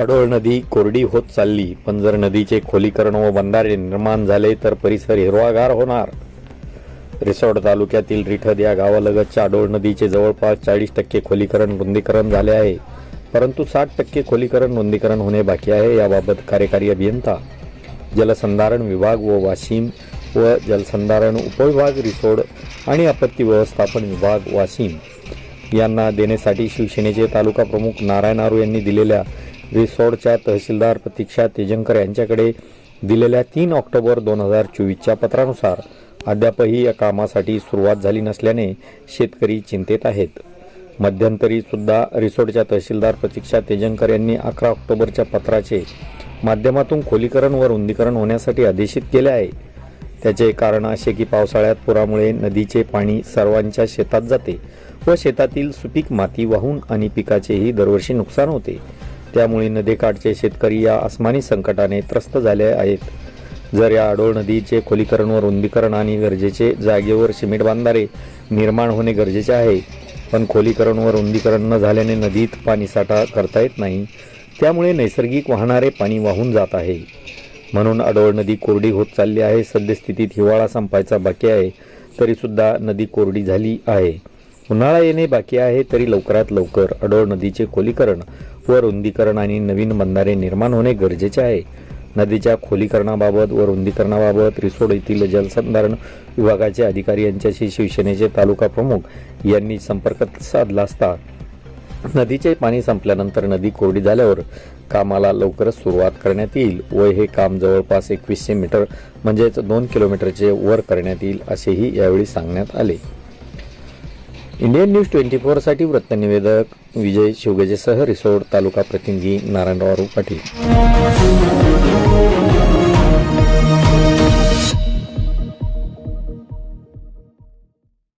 अडोळ नदी कोरडी होत चालली. पण जर नदीचे खोलीकरण व बंधारे निर्माण झाले तर परिसर हिरवागार होणार. रिसोड तालुक्यातील रिठद या गावालगतच्या अडोळ नदीचे जवळपास चाळीस टक्के खोलीकरण रुंदीकरण झाले आहे. परंतु साठ टक्के खोलीकरण रुंदीकरण होणे बाकी आहे याबाबत कार्यकारी अभियंता जलसंधारण विभाग व वाशिम व जलसंधारण उपविभाग रिसोड आणि आपत्ती व्यवस्थापन विभाग वाशिम यांना देण्यासाठी शिवसेनेचे तालुका प्रमुख नारायण आरू यांनी दिलेल्या रिसोडच्या तहसीलदार प्रतीक्षा तेजंकर यांच्याकडे दिलेल्या तीन ऑक्टोबर दोन हजार चोवीसच्या पत्रानुसार अद्यापही या कामासाठी सुरुवात झाली नसल्याने शेतकरी चिंतेत आहेत. मध्यंतरी सुद्धा रिसोडच्या तहसीलदार प्रतीक्षा तेजंकर यांनी अकरा ऑक्टोबरच्या पत्राचे माध्यमातून खोलीकरण व रुंदीकरण होण्यासाठी आदेशित केले आहे. त्याचे कारण असे की पावसाळ्यात पुरामुळे नदीचे पाणी सर्वांच्या शेतात जाते व शेतातील सुपीक माती वाहून आणि पिकाचेही दरवर्षी नुकसान होते. त्यामुळे नदीकाठचे शेतकरी या आसमानी संकटाने त्रस्त झाले आहेत. जर या आडोळ नदीचे खोलीकरण व रुंदीकरण आणि गरजेचे जागेवर सिमेंट बांधारे निर्माण होणे गरजेचे आहे पण खोलीकरण व रुंदीकरण न झाल्याने नदीत पाणीसाठा करता येत नाही त्यामुळे नैसर्गिक वाहणारे पाणी वाहून जात आहे. म्हणून अडोळ नदी कोरडी होत चालली आहे सद्यस्थितीत हिवाळा संपायचा बाकी आहे तरीसुद्धा नदी कोरडी झाली आहे. उन्हाळा येणे बाकी आहे तरी लवकरात लवकर अडोळ नदीचे खोलीकरण व रुंदीकरण आणि नवीन बंधारे निर्माण होणे गरजेचे आहे. नदीच्या खोलीकरणाबाबत व रुंदीकरणाबाबत रिसोड येथील जलसंधारण विभागाचे अधिकारी यांच्याशी शिवसेनेचे तालुका प्रमुख यांनी संपर्क साधला असता नदीचे पाणी संपल्यानंतर नदी कोरडी झाल्यावर कामाला लवकरच सुरुवात करण्यात येईल व हे काम जवळपास एकवीसशे मीटर म्हणजेच दोन किलोमीटरचे वर करण्यात येईल असेही यावेळी सांगण्यात आले. इंडियन न्यूज ट्वेंटी फोरसाठी वृत्तनिवेदक विजय शिवगजेसह रिसोड तालुका प्रतिनिधी नारायणराव पाटील.